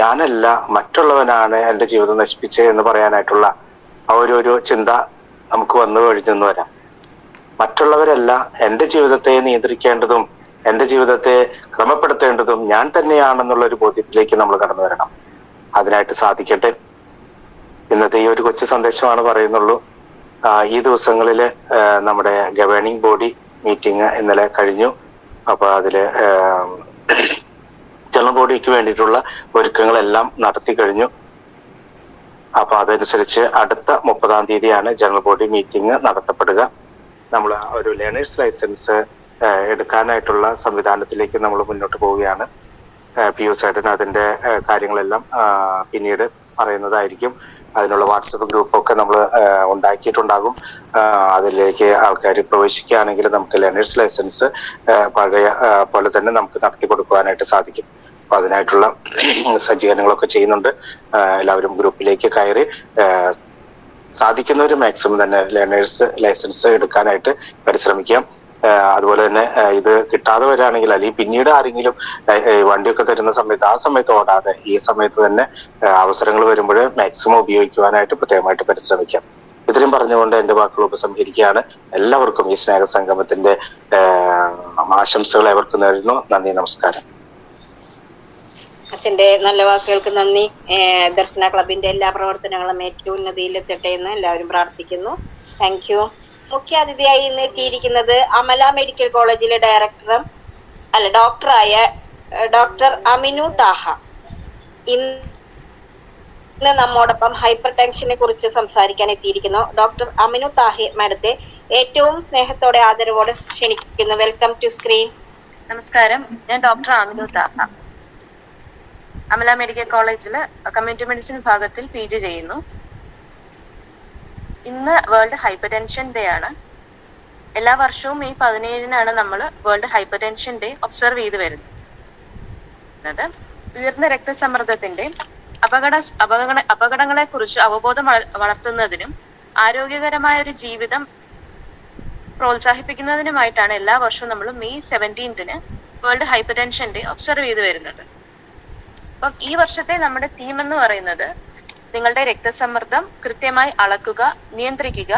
ഞാനല്ല മറ്റുള്ളവനാണ് എന്റെ ജീവിതം നശിപ്പിച്ചത് എന്ന് പറയാനായിട്ടുള്ള ആ ഒരു ഒരു ചിന്ത നമുക്ക് വന്നു കഴിഞ്ഞെന്ന് വരാം. മറ്റുള്ളവരല്ല എന്റെ ജീവിതത്തെ നിയന്ത്രിക്കേണ്ടതും എന്റെ ജീവിതത്തെ ക്രമപ്പെടുത്തേണ്ടതും ഞാൻ തന്നെയാണെന്നുള്ള ഒരു ബോധ്യത്തിലേക്ക് നമ്മൾ കടന്നു വരണം. അതിനായിട്ട് സാധിക്കട്ടെ. ഇന്നത്തെ ഈ ഒരു കൊച്ചു സന്ദേശമാണ് പറയുന്നുള്ളൂ. ഈ ദിവസങ്ങളിൽ നമ്മുടെ ഗവേണിംഗ് ബോഡി മീറ്റിംഗ് ഇന്നലെ കഴിഞ്ഞു. അപ്പൊ അതിൽ ജനറൽ വേണ്ടിയിട്ടുള്ള ഒരുക്കങ്ങളെല്ലാം നടത്തി കഴിഞ്ഞു. അപ്പൊ അതനുസരിച്ച് അടുത്ത മുപ്പതാം തീയതിയാണ് ജനറൽ ബോഡി മീറ്റിംഗ് നടത്തപ്പെടുക. നമ്മൾ ഒരു ലേണേഴ്സ് ലൈസൻസ് എടുക്കാനായിട്ടുള്ള സംവിധാനത്തിലേക്ക് നമ്മൾ മുന്നോട്ട് പോവുകയാണ്. പി യു സൈഡിന് അതിന്റെ കാര്യങ്ങളെല്ലാം പിന്നീട് പറയുന്നതായിരിക്കും. അതിനുള്ള വാട്സപ്പ് ഗ്രൂപ്പൊക്കെ നമ്മൾ ഉണ്ടാക്കിയിട്ടുണ്ടാകും. അതിലേക്ക് ആൾക്കാർ പ്രവേശിക്കുകയാണെങ്കിൽ നമുക്ക് ലേണേഴ്സ് ലൈസൻസ് പഴയ പോലെ തന്നെ നമുക്ക് നടത്തി കൊടുക്കുവാനായിട്ട് സാധിക്കും. അപ്പൊ അതിനായിട്ടുള്ള സജ്ജീകരണങ്ങളൊക്കെ ചെയ്യുന്നുണ്ട്. എല്ലാവരും ഗ്രൂപ്പിലേക്ക് കയറി സാധിക്കുന്നവർ മാക്സിമം തന്നെ ലേണേഴ്സ് ലൈസൻസ് എടുക്കാനായിട്ട് പരിശ്രമിക്കാം. അതുപോലെ തന്നെ ഇത് കിട്ടാതെ വരികയാണെങ്കിൽ അല്ലെങ്കിൽ പിന്നീട് ആരെങ്കിലും വണ്ടിയൊക്കെ തരുന്ന സമയത്ത് ആ സമയത്ത് ഓടാതെ ഈ സമയത്ത് തന്നെ അവസരങ്ങൾ വരുമ്പോൾ മാക്സിമം ഉപയോഗിക്കുവാനായിട്ട് പ്രത്യേകമായിട്ട് പരിശ്രമിക്കാം. ഇത്രയും പറഞ്ഞുകൊണ്ട് എന്റെ വാക്കുകൾ ഉപസംഹരിക്കുകയാണ്. എല്ലാവർക്കും ഈ സ്നേഹ സംഗമത്തിന്റെ ആശംസകൾ ഏവർക്കും നേരുന്നു നന്ദി നമസ്കാരം. അച്ഛന്റെ നല്ല വാക്കുകൾക്ക് നന്ദി. ദർശന ക്ലബിന്റെ എല്ലാ പ്രവർത്തനങ്ങളും ഏറ്റവും ഉന്നതിയിലെത്തട്ടെ എന്ന് എല്ലാവരും പ്രാർത്ഥിക്കുന്നു. താങ്ക് യു മുഖ്യ അതിഥിയായി ഇന്ന് എത്തിയിരിക്കുന്നത് അമല മെഡിക്കൽ കോളേജിലെ ഡയറക്ടറും അല്ല ഡോക്ടറായ ഡോക്ടർ അമിനു താഹ. ഇന്ന് നമ്മോടൊപ്പം ഹൈപ്പർ ടെൻഷനെ കുറിച്ച് സംസാരിക്കാൻ എത്തിയിരിക്കുന്നു ഡോക്ടർ അമിനു താഹെ മാഡത്തെ ഏറ്റവും സ്നേഹത്തോടെ ആദരവോടെ ക്ഷണിക്കുന്നു. Welcome to screen. നമസ്കാരം. ഞാൻ ഡോക്ടർ അമിനു താഹ. അമല മെഡിക്കൽ കോളേജിൽ കമ്മ്യൂണിറ്റി മെഡിസിൻ വിഭാഗത്തിൽ പി ജി ചെയ്യുന്നു. ഇന്ന് വേൾഡ് ഹൈപ്പർ ടെൻഷൻ ഡേ ആണ്. എല്ലാ വർഷവും ഈ പതിനേഴിനാണ് നമ്മൾ world hypertension day observe ചെയ്ത് വരുന്നത്. ഉയർന്ന രക്തസമ്മർദ്ദത്തിന്റെ അപകട അപകട അപകടങ്ങളെ കുറിച്ച് അവബോധം വളർത്തുന്നതിനും ആരോഗ്യകരമായ ഒരു ജീവിതം പ്രോത്സാഹിപ്പിക്കുന്നതിനുമായിട്ടാണ് എല്ലാ വർഷവും നമ്മൾ മെയ് സെവന്റീൻത്തിന് world hypertension day observe ചെയ്ത് വരുന്നത്. അപ്പം ഈ വർഷത്തെ നമ്മുടെ തീം എന്ന് പറയുന്നത് നിങ്ങളുടെ രക്തസമ്മർദ്ദം കൃത്യമായി അളക്കുക നിയന്ത്രിക്കുക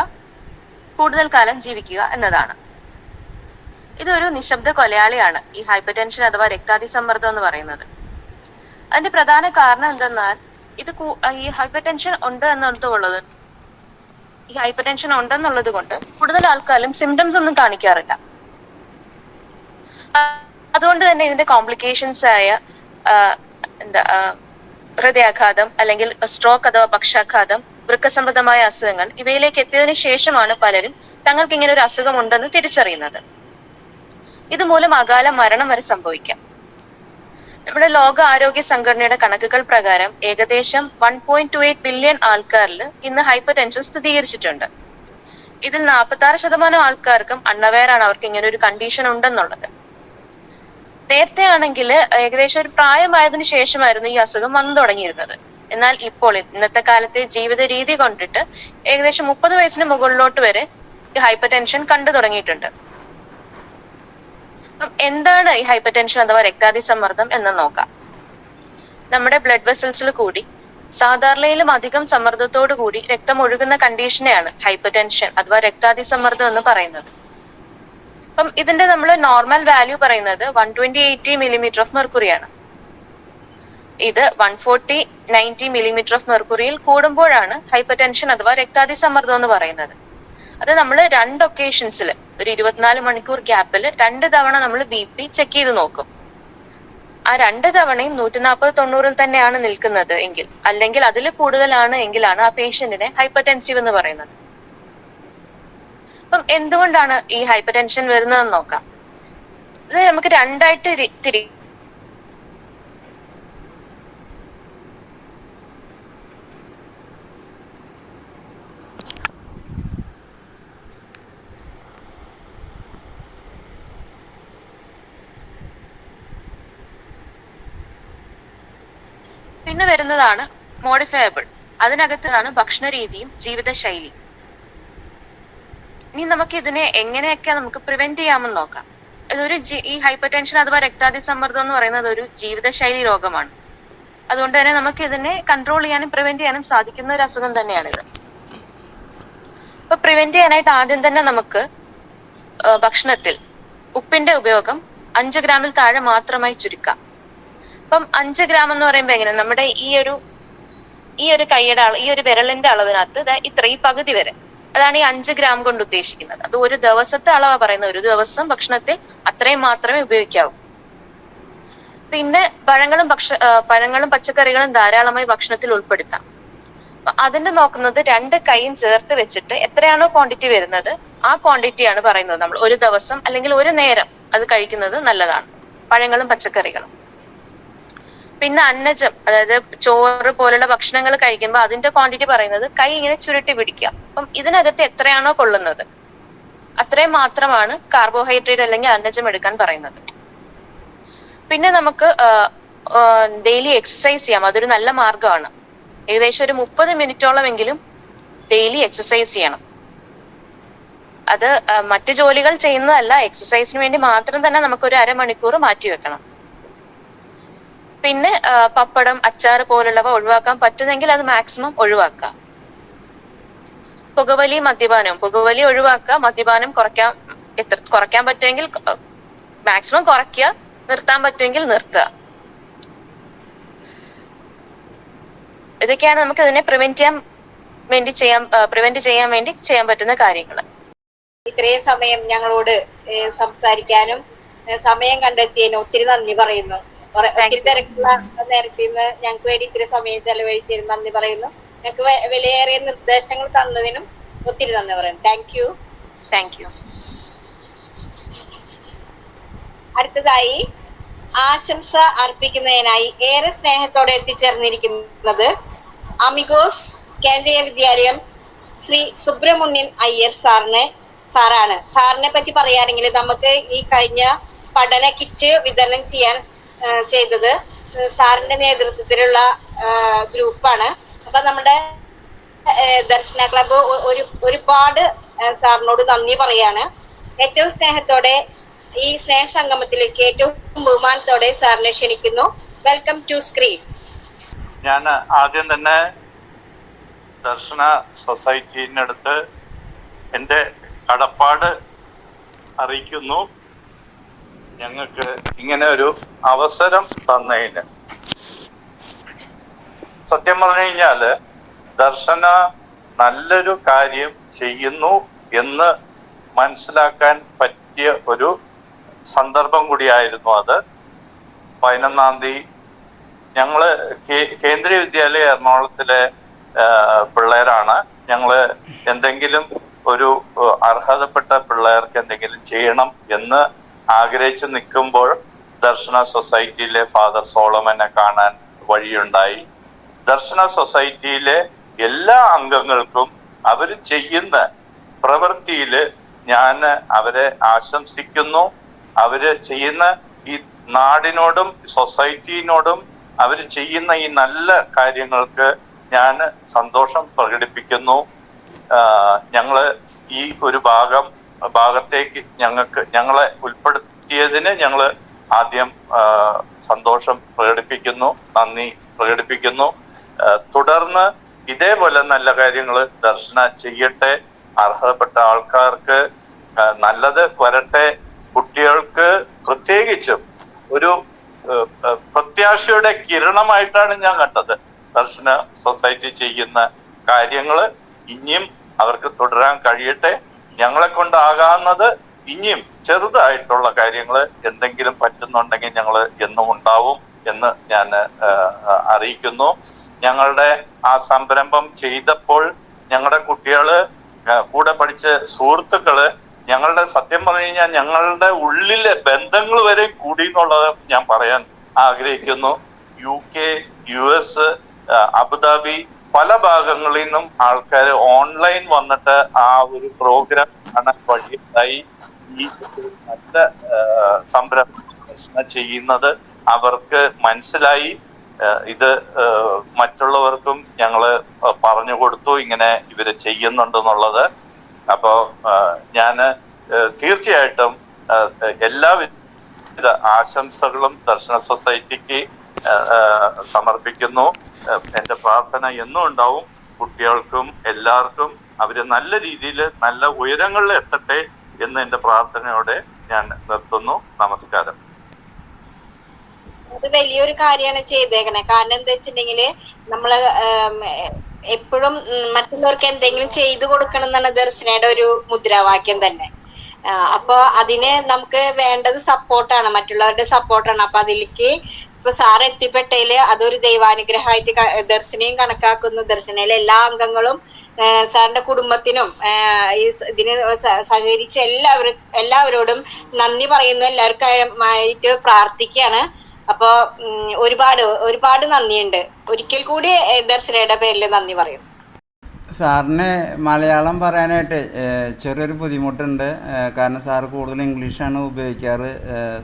കൂടുതൽ കാലം ജീവിക്കുക എന്നതാണ്. ഇതൊരു നിശബ്ദ കൊലയാളിയാണ് ഈ ഹൈപ്പർ ടെൻഷൻ അഥവാ രക്താതിസമ്മർദ്ദം എന്ന് പറയുന്നത്. അതിന്റെ പ്രധാന കാരണം എന്തെന്നാൽ ഇത് ഈ ഹൈപ്പർ ടെൻഷൻ ഉണ്ട് എന്നുള്ളത് ഈ ഹൈപ്പർ ടെൻഷൻ ഉണ്ടെന്നുള്ളത് കൊണ്ട് കൂടുതൽ ആൾക്കാരും സിംറ്റംസ് ഒന്നും കാണിക്കാറില്ല. അതുകൊണ്ട് തന്നെ ഇതിന്റെ കോംപ്ലിക്കേഷൻസ് ആയ എന്താ ഹൃദയാഘാതം അല്ലെങ്കിൽ സ്ട്രോക്ക് അഥവാ പക്ഷാഘാതം വൃക്കസമൃദ്ധമായ അസുഖങ്ങൾ ഇവയിലേക്ക് എത്തിയതിനു ശേഷമാണ് പലരും തങ്ങൾക്ക് ഇങ്ങനെ ഒരു അസുഖം ഉണ്ടെന്ന് തിരിച്ചറിയുന്നത്. ഇതുമൂലം അകാല മരണം വരെ സംഭവിക്കാം. നമ്മുടെ ലോക ആരോഗ്യ സംഘടനയുടെ കണക്കുകൾ പ്രകാരം ഏകദേശം one point two eight billion ആൾക്കാരിൽ ഇന്ന് ഹൈപ്പർ ടെൻഷൻ സ്ഥിരീകരിച്ചിട്ടുണ്ട്. ഇതിൽ നാൽപ്പത്തി ആറ് ശതമാനം ആൾക്കാർക്കും അൺഅവെയർ ആണ് അവർക്ക് ഇങ്ങനെ ഒരു കണ്ടീഷൻ ഉണ്ടെന്നുള്ളത്. നേരത്തെ ആണെങ്കിൽ ഏകദേശം ഒരു പ്രായമായതിനു ശേഷമായിരുന്നു ഈ അസുഖം വന്നു തുടങ്ങിയിരുന്നത്. എന്നാൽ ഇപ്പോൾ ഇന്നത്തെ കാലത്തെ ജീവിത രീതി കൊണ്ടിട്ട് ഏകദേശം മുപ്പത് വയസ്സിന് മുകളിലോട്ട് വരെ ഈ ഹൈപ്പർ ടെൻഷൻ കണ്ടു തുടങ്ങിയിട്ടുണ്ട്. എന്താണ് ഈ ഹൈപ്പർ ടെൻഷൻ അഥവാ രക്താതിസമ്മർദ്ദം എന്ന് നോക്കാം. നമ്മുടെ ബ്ലഡ് വെസൽസിൽ കൂടി സാധാരണയിലും അധികം സമ്മർദ്ദത്തോടു കൂടി രക്തം ഒഴുകുന്ന കണ്ടീഷനെയാണ് ഹൈപ്പർ ടെൻഷൻ അഥവാ രക്താതിസമ്മർദ്ദം എന്ന് പറയുന്നത്. അപ്പം ഇതിന്റെ നമ്മൾ നോർമൽ വാല്യൂ പറയുന്നത് one twenty eighty millimetre of mercury ആണ്. ഇത് one forty ninety millimetre of മെർക്കുറിയിൽ കൂടുമ്പോഴാണ് ഹൈപ്പർ ടെൻഷൻ അഥവാ രക്താതി സമ്മർദ്ദം എന്ന് പറയുന്നത്. അത് നമ്മൾ രണ്ട് ഒക്കേഷൻസിൽ ഒരു ഇരുപത്തിനാല് മണിക്കൂർ ഗ്യാപ്പിൽ രണ്ട് തവണ നമ്മൾ ബി പി ചെക്ക് ചെയ്ത് നോക്കും. ആ രണ്ട് തവണയും നൂറ്റി നാൽപ്പത് തൊണ്ണൂറിൽ തന്നെയാണ് നിൽക്കുന്നത് എങ്കിൽ അല്ലെങ്കിൽ അതിൽ കൂടുതലാണ് എങ്കിലാണ് ആ പേഷ്യന്റിനെ ഹൈപ്പർ ടെൻസീവ് എന്ന് പറയുന്നത്. അപ്പം എന്തുകൊണ്ടാണ് ഈ ഹൈപ്പർ ടെൻഷൻ വരുന്നതെന്ന് നോക്കാം. ഇത് നമുക്ക് രണ്ടായിട്ട് തിരി പിന്നെ വരുന്നതാണ് മോഡിഫയബിൾ അതിനകത്താണ് ഭക്ഷണ രീതിയും ജീവിതശൈലിയും. ഇനി നമുക്ക് ഇതിനെ എങ്ങനെയൊക്കെ നമുക്ക് പ്രിവെന്റ് ചെയ്യാമെന്ന് നോക്കാം. ഇതൊരു ഈ ഹൈപ്പർ ടെൻഷൻ അഥവാ രക്താതിസമ്മർദ്ദം എന്ന് പറയുന്നത് ഒരു ജീവിതശൈലി രോഗമാണ്. അതുകൊണ്ട് തന്നെ നമുക്ക് ഇതിനെ കൺട്രോൾ ചെയ്യാനും പ്രിവെന്റ് ചെയ്യാനും സാധിക്കുന്ന ഒരു അസുഖം ഇത്. അപ്പൊ പ്രിവെന്റ് ചെയ്യാനായിട്ട് ആദ്യം തന്നെ നമുക്ക് ഭക്ഷണത്തിൽ ഉപ്പിന്റെ ഉപയോഗം അഞ്ച് ഗ്രാമിൽ താഴെ മാത്രമായി ചുരുക്കാം. അപ്പം അഞ്ച് ഗ്രാം എന്ന് പറയുമ്പോൾ എങ്ങനെ? നമ്മുടെ ഈ ഒരു ഈ ഒരു കൈയുടെ ഈ ഒരു വിരലിന്റെ അളവിനകത്ത് ഇത്ര ഈ പകുതി വരെ അതാണ് ഈ അഞ്ച് ഗ്രാം കൊണ്ട് ഉദ്ദേശിക്കുന്നത്. അത് ഒരു ദിവസത്തെ അളവാ പറയുന്നത്. ഒരു ദിവസം ഭക്ഷണത്തിൽ അത്രയും മാത്രമേ ഉപയോഗിക്കാവൂ. പിന്നെ പഴങ്ങളും ഭക്ഷ പഴങ്ങളും പച്ചക്കറികളും ധാരാളമായി ഭക്ഷണത്തിൽ ഉൾപ്പെടുത്താം. അതിന് നോക്കുന്നത് രണ്ട് കൈയും ചേർത്ത് വെച്ചിട്ട് എത്രയാണോ ക്വാണ്ടിറ്റി വരുന്നത് ആ ക്വാണ്ടിറ്റിയാണ് പറയുന്നത് നമ്മൾ. ഒരു ദിവസം അല്ലെങ്കിൽ ഒരു നേരം അത് കഴിക്കുന്നത് നല്ലതാണ്. പഴങ്ങളും പച്ചക്കറികളും. പിന്നെ അന്നജം അതായത് ചോറ് പോലുള്ള ഭക്ഷണങ്ങൾ കഴിക്കുമ്പോൾ അതിന്റെ ക്വാണ്ടിറ്റി പറയുന്നത് കൈ ഇങ്ങനെ ചുരുട്ടി പിടിക്കുക. അപ്പം ഇതിനകത്ത് എത്രയാണോ കൊള്ളുന്നത്? അത്രയും മാത്രമാണ് കാർബോഹൈഡ്രേറ്റ് അല്ലെങ്കിൽ അന്നജം എടുക്കാൻ പറയുന്നത്. പിന്നെ നമുക്ക് ഡെയിലി എക്സസൈസ് ചെയ്യാം. അതൊരു നല്ല മാർഗമാണ് ഏകദേശം ഒരു മുപ്പത് മിനിറ്റോളമെങ്കിലും ഡെയിലി എക്സസൈസ് ചെയ്യണം. അത് മറ്റു ജോലികൾ ചെയ്യുന്നതല്ല എക്സസൈസിന് വേണ്ടി മാത്രം തന്നെ നമുക്ക് ഒരു അരമണിക്കൂർ മാറ്റി വെക്കണം. പിന്നെ പപ്പടം അച്ചാറ് പോലുള്ളവ ഒഴിവാക്കാൻ പറ്റുന്നെങ്കിൽ അത് മാക്സിമം ഒഴിവാക്കുക. പുകവലി മദ്യപാനവും. പുകവലി ഒഴിവാക്കുക മദ്യപാനം കുറയ്ക്കാൻ എത്ര കുറയ്ക്കാൻ പറ്റുമെങ്കിൽ മാക്സിമം കുറയ്ക്കുക നിർത്താൻ പറ്റുമെങ്കിൽ നിർത്തുക. ഇതൊക്കെയാണ് നമുക്ക് ഇതിനെ പ്രിവെന്റ് ചെയ്യാൻ വേണ്ടി ചെയ്യാൻ പ്രിവെന്റ് ചെയ്യാൻ വേണ്ടി ചെയ്യാൻ പറ്റുന്ന കാര്യങ്ങൾ. ഇത്രയും സമയം ഞങ്ങളോട് സംസാരിക്കാനും സമയം കണ്ടെത്തിയതിന് ഒത്തിരി നന്ദി പറയുന്നു. ഒത്തിരി തിരക്കുള്ള നേരത്തിൽ നിന്ന് ഞങ്ങൾക്ക് വേണ്ടി ഇത്തിരി സമയം ചെലവഴിച്ചതിന് നന്ദി പറയുന്നു. ഞങ്ങൾക്ക് വിലയേറിയ നിർദ്ദേശങ്ങൾ തന്നതിനും ഒത്തിരി നന്ദി പറയുന്നു. താങ്ക് യു താങ്ക് യു അടുത്തതായി ആശംസ അർപ്പിക്കുന്നതിനായി ഏറെ സ്നേഹത്തോടെ എത്തിച്ചേർന്നിരിക്കുന്നത് അമിഗോസ് കേന്ദ്രീയ വിദ്യാലയം ശ്രീ സുബ്രഹ്മണ്യൻ അയ്യർ സാറിനെ സാറാണ്. സാറിനെ പറ്റി പറയുകയാണെങ്കിൽ നമുക്ക് ഈ കഴിഞ്ഞ പഠന കിറ്റ് വിതരണം ചെയ്യാൻ ചെയ്തത്. സാറിന്റെ നേതൃത്വത്തിലുള്ള ഗ്രൂപ്പാണ്. അപ്പൊ നമ്മുടെ ദർശന ക്ലബ്ബ് ഒരു ഒരുപാട് സാറിനോട് നന്ദി പറയാണ്. ഏറ്റവും സ്നേഹത്തോടെ ഈ സ്നേഹ സംഗമത്തിലേക്ക് ഏറ്റവും ബഹുമാനത്തോടെ സാറിനെ ക്ഷണിക്കുന്നു. വെൽക്കം ടു സ്ക്രീൻ ഞാൻ ആദ്യം തന്നെ ദർശന സൊസൈറ്റിനടുത്ത് എന്റെ കടപ്പാട് അറിയിക്കുന്നു. ഞങ്ങൾക്ക് ഇങ്ങനെ ഒരു അവസരം തന്നതിന് സത്യം പറഞ്ഞു കഴിഞ്ഞാൽ ദർശന നല്ലൊരു കാര്യം ചെയ്യുന്നു എന്ന് മനസ്സിലാക്കാൻ പറ്റിയ ഒരു സന്ദർഭം കൂടിയായിരുന്നു അത്. പതിനൊന്നാം തീയതി ഞങ്ങൾ കേന്ദ്രീയ വിദ്യാലയ എറണാകുളത്തിലെ പിള്ളേരാണ്. ഞങ്ങൾ എന്തെങ്കിലും ഒരു അർഹതപ്പെട്ട പിള്ളേർക്ക് എന്തെങ്കിലും ചെയ്യണം എന്ന് ആഗ്രഹിച്ച് നിൽക്കുമ്പോൾ ദർശന സൊസൈറ്റിയിലെ ഫാദർ സോളമനെ കാണാൻ വഴിയുണ്ടായി. ദർശന സൊസൈറ്റിയിലെ എല്ലാ അംഗങ്ങൾക്കും അവർ ചെയ്യുന്ന പ്രവൃത്തിയിൽ ഞാൻ അവരെ ആശംസിക്കുന്നു. അവർ ചെയ്യുന്ന ഈ നാടിനോടും സൊസൈറ്റിനോടും അവർ ചെയ്യുന്ന ഈ നല്ല കാര്യങ്ങൾക്ക് ഞാൻ സന്തോഷം പ്രകടിപ്പിക്കുന്നു. ഞങ്ങൾ ഈ ഒരു ഭാഗം ഭാഗത്തേക്ക് ഞങ്ങൾക്ക് ഞങ്ങളെ ഉൾപ്പെടുത്തിയതിന് ഞങ്ങൾ ആദ്യം സന്തോഷം പ്രകടിപ്പിക്കുന്നു നന്ദി പ്രകടിപ്പിക്കുന്നു. തുടർന്ന് ഇതേപോലെ നല്ല കാര്യങ്ങൾ ദർശന ചെയ്യട്ടെ അർഹതപ്പെട്ട ആൾക്കാർക്ക് നല്ലത് വരട്ടെ കുട്ടികൾക്ക് പ്രത്യേകിച്ചും ഒരു പ്രത്യാശയുടെ കിരണമായിട്ടാണ് ഞാൻ കണ്ടത്. ദർശന സൊസൈറ്റി ചെയ്യുന്ന കാര്യങ്ങൾ ഇനിയും അവർക്ക് തുടരാൻ കഴിയട്ടെ. ഞങ്ങളെ കൊണ്ടാകാവുന്നത് ഇനിയും ചെറുതായിട്ടുള്ള കാര്യങ്ങൾ എന്തെങ്കിലും പറ്റുന്നുണ്ടെങ്കിൽ ഞങ്ങൾ എന്നും ഉണ്ടാവും എന്ന് ഞാൻ അറിയിക്കുന്നു. ഞങ്ങളുടെ ആ സംരംഭം ചെയ്തപ്പോൾ ഞങ്ങളുടെ കുട്ടികൾ കൂടെ പഠിച്ച സുഹൃത്തുക്കൾ ഞങ്ങളുടെ സത്യം പറഞ്ഞു കഴിഞ്ഞാൽ ഞങ്ങളുടെ ഉള്ളിലെ ബന്ധങ്ങൾ വരെ കൂടി എന്നുള്ളത് ഞാൻ പറയാൻ ആഗ്രഹിക്കുന്നു. U K U S Abu Dhabi പല ഭാഗങ്ങളിൽ നിന്നും ആൾക്കാർ ഓൺലൈൻ വന്നിട്ട് ആ ഒരു പ്രോഗ്രാം കാണാൻ വഴിയായി ഈ നല്ല സംരംഭം ചെയ്യുന്നത് അവർക്ക് മനസ്സിലായി. ഇത് മറ്റുള്ളവർക്കും ഞങ്ങൾ പറഞ്ഞു കൊടുത്തു. ഇങ്ങനെ ഇവർ ചെയ്യുന്നുണ്ടെന്നുള്ളത് അപ്പോ ഞാൻ തീർച്ചയായിട്ടും എല്ലാ ആശംസകളും ദർശന സൊസൈറ്റിക്ക് സമർപ്പിക്കുന്നു. എന്റെ പ്രാർത്ഥന എന്നും ഉണ്ടാവും. കുട്ടികൾക്കും എല്ലാവർക്കും അവർ നല്ല രീതിയിൽ നല്ല ഉയരങ്ങളിൽ എത്തട്ടെ എന്ന് എന്റെ പ്രാർത്ഥനയോടെ ഞാൻ നിർത്തുന്നു. നമസ്കാരം. അത് വലിയൊരു കാര്യമാണ് ചെയ്തേക്കണേ. കാരണം എന്താ വെച്ചിട്ടുണ്ടെങ്കിൽ നമ്മൾ എപ്പോഴും മറ്റുള്ളവർക്ക് എന്തെങ്കിലും ചെയ്തു കൊടുക്കണം എന്നാണ് ദർശനയുടെ ഒരു മുദ്രാവാക്യം തന്നെ. അപ്പൊ അതിന് നമുക്ക് വേണ്ടത് സപ്പോർട്ടാണ് മറ്റുള്ളവരുടെ സപ്പോർട്ടാണ് അപ്പൊ അതിലേക്ക് ഇപ്പൊ സാർ എത്തിപ്പെട്ടതിൽ അതൊരു ദൈവാനുഗ്രഹമായിട്ട് ദർശനയും കണക്കാക്കുന്നു. ദർശനയിലെ എല്ലാ അംഗങ്ങളും സാറിന്റെ കുടുംബത്തിനും ഈ ഇതിന് സഹകരിച്ച എല്ലാവരും എല്ലാവരോടും നന്ദി പറയുന്നു. എല്ലാവർക്കായിട്ട് പ്രാർത്ഥിക്കുകയാണ്. അപ്പൊ ഒരുപാട് ഒരുപാട് നന്ദിയുണ്ട്. ഒരിക്കൽ കൂടി ദർശനയുടെ പേരിൽ നന്ദി പറയുന്നു. സാറിന് മലയാളം പറയാനായിട്ട് ചെറിയൊരു ബുദ്ധിമുട്ടുണ്ട്. കാരണം സാർ കൂടുതൽ ഇംഗ്ലീഷാണ് ഉപയോഗിക്കാറ്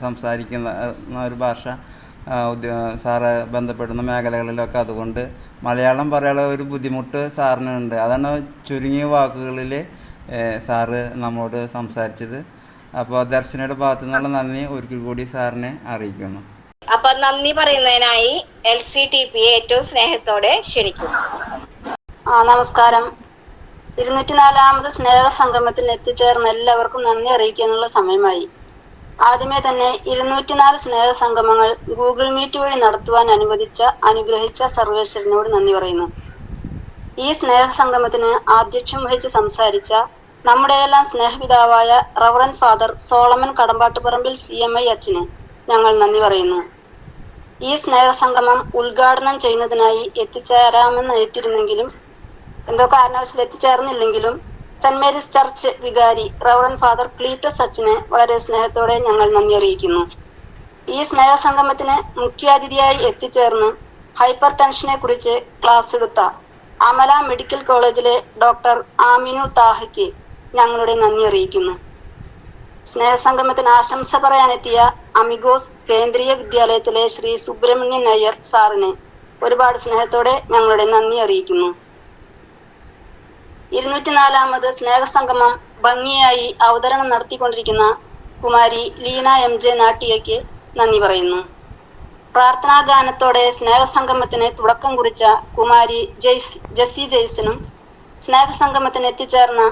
സംസാരിക്കുന്ന ഒരു ഭാഷ. സാറ് ബന്ധപ്പെടുന്ന മേഖലകളിലൊക്കെ അതുകൊണ്ട് മലയാളം പറയാനുള്ള ഒരു ബുദ്ധിമുട്ട് സാറിനുണ്ട്. അതാണ് ചുരുങ്ങിയ വാക്കുകളിൽ സാറ് നമ്മോട് സംസാരിച്ചത്. അപ്പോൾ ദർശനയുടെ ഭാഗത്തു നിന്നുള്ള നന്ദി. ഒരിക്കൽ കൂടി സാറിനെ അറിയിക്കുന്നു. അപ്പൊ നന്ദി പറയുന്നതിനായി എൽ സി ടി പി ഏറ്റവും സ്നേഹത്തോടെ ക്ഷണിക്കുന്നു. ആ നമസ്കാരം. ഇരുന്നൂറ്റിനാലാമത് സ്നേഹ സംഗമത്തിൽ എത്തിച്ചേർന്ന എല്ലാവർക്കും നന്ദി അറിയിക്കാനുള്ള സമയമായി. ആദ്യമേ തന്നെ ഇരുന്നൂറ്റിനാല് സ്നേഹ സംഗമങ്ങൾ ഗൂഗിൾ മീറ്റ് വഴി നടത്തുവാൻ അനുവദിച്ച അനുഗ്രഹിച്ച സർവേശ്വരനോട് നന്ദി പറയുന്നു. ഈ സ്നേഹ സംഗമത്തിന് ആധ്യക്ഷം വഹിച്ച് സംസാരിച്ച നമ്മുടെയെല്ലാം സ്നേഹപിതാവായ reverend father Solomon Kadambattuparambil C M I അച്ഛന് ഞങ്ങൾ നന്ദി പറയുന്നു. ഈ സ്നേഹ സംഗമം ഉദ്ഘാടനം ചെയ്യുന്നതിനായി എത്തിച്ചേരാമെന്ന് ഏറ്റിരുന്നെങ്കിലും എന്തോ കാരണവശാൽ എത്തിച്ചേർന്നില്ലെങ്കിലും സെന്റ് മേരീസ് ചർച്ച് വികാരി റവറൻ ഫാദർ ക്ലീറ്റസ് അച്ഛനെ വളരെ സ്നേഹത്തോടെ ഞങ്ങൾ നന്ദി അറിയിക്കുന്നു. ഈ സ്നേഹ സംഗമത്തിന് മുഖ്യാതിഥിയായി എത്തിച്ചേർന്ന് ഹൈപ്പർ ടെൻഷനെ കുറിച്ച് ക്ലാസ് എടുത്ത അമല മെഡിക്കൽ കോളേജിലെ ഡോക്ടർ ആമിനു താഹയ്ക്ക് ഞങ്ങളുടെ നന്ദി അറിയിക്കുന്നു. സ്നേഹസംഗമത്തിന് ആശംസ പറയാനെത്തിയ അമിഗോസ് കേന്ദ്രീയ വിദ്യാലയത്തിലെ ശ്രീ സുബ്രഹ്മണ്യൻ അയ്യർ സാറിന് ഒരുപാട് സ്നേഹത്തോടെ ഞങ്ങളുടെ നന്ദി അറിയിക്കുന്നു. ഇരുന്നൂറ്റിനാലാമത് സ്നേഹസംഗമം ഭംഗിയായി അവതരണം നടത്തിക്കൊണ്ടിരിക്കുന്ന കുമാരി ലീന എം ജെ നാട്ടിയയ്ക്ക് നന്ദി പറയുന്നു. പ്രാർത്ഥനാ ഗാനത്തോടെ സ്നേഹസംഗമത്തിന് തുടക്കം കുറിച്ച കുമാരി ജെയ്സ് ജെസ്സി ജെയ്സനും സ്നേഹസംഗമത്തിന് എത്തിച്ചേർന്ന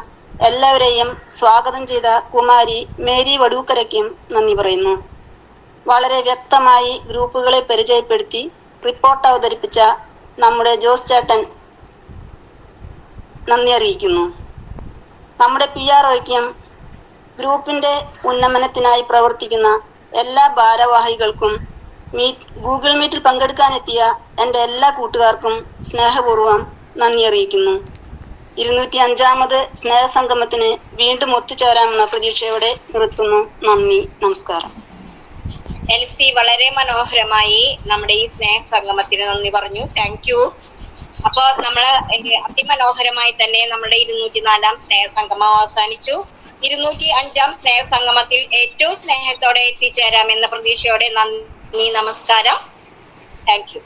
എല്ലാവരെയും സ്വാഗതം ചെയ്ത കുമാരി മേരി വടൂക്കരയ്ക്കും നന്ദി പറയുന്നു. വളരെ വ്യക്തമായി ഗ്രൂപ്പുകളെ പരിചയപ്പെടുത്തി റിപ്പോർട്ട് അവതരിപ്പിച്ച നമ്മുടെ ജോസ് ചേട്ടൻ നന്ദി അറിയിക്കുന്നു. നമ്മുടെ പി ആർ ഐക്യം ഗ്രൂപ്പിന്റെ ഉന്നമനത്തിനായി പ്രവർത്തിക്കുന്ന എല്ലാ ഭാരവാഹികൾക്കും മീറ്റ് ഗൂഗിൾ മീറ്റിൽ പങ്കെടുക്കാനെത്തിയ എന്റെ എല്ലാ കൂട്ടുകാർക്കും സ്നേഹപൂർവം നന്ദി അറിയിക്കുന്നു. ഇരുന്നൂറ്റി അഞ്ചാമത് സ്നേഹസംഗമത്തിന് വീണ്ടും ഒത്തുചേരാമെന്ന പ്രതീക്ഷയോടെ നിർത്തുന്നു. നന്ദി നമസ്കാരം. എൽ സി വളരെ മനോഹരമായി നമ്മുടെ ഈ സ്നേഹ സംഗമത്തിന് നന്ദി പറഞ്ഞു. താങ്ക് അപ്പൊ നമ്മൾ അതിമനോഹരമായി തന്നെ നമ്മുടെ ഇരുന്നൂറ്റി നാലാം സ്നേഹസംഗമം അവസാനിച്ചു. ഇരുന്നൂറ്റി അഞ്ചാം സ്നേഹസംഗമത്തിൽ ഏറ്റവും സ്നേഹത്തോടെ എത്തിച്ചേരാം എന്ന പ്രതീക്ഷയോടെ നന്ദി നമസ്കാരം. Thank you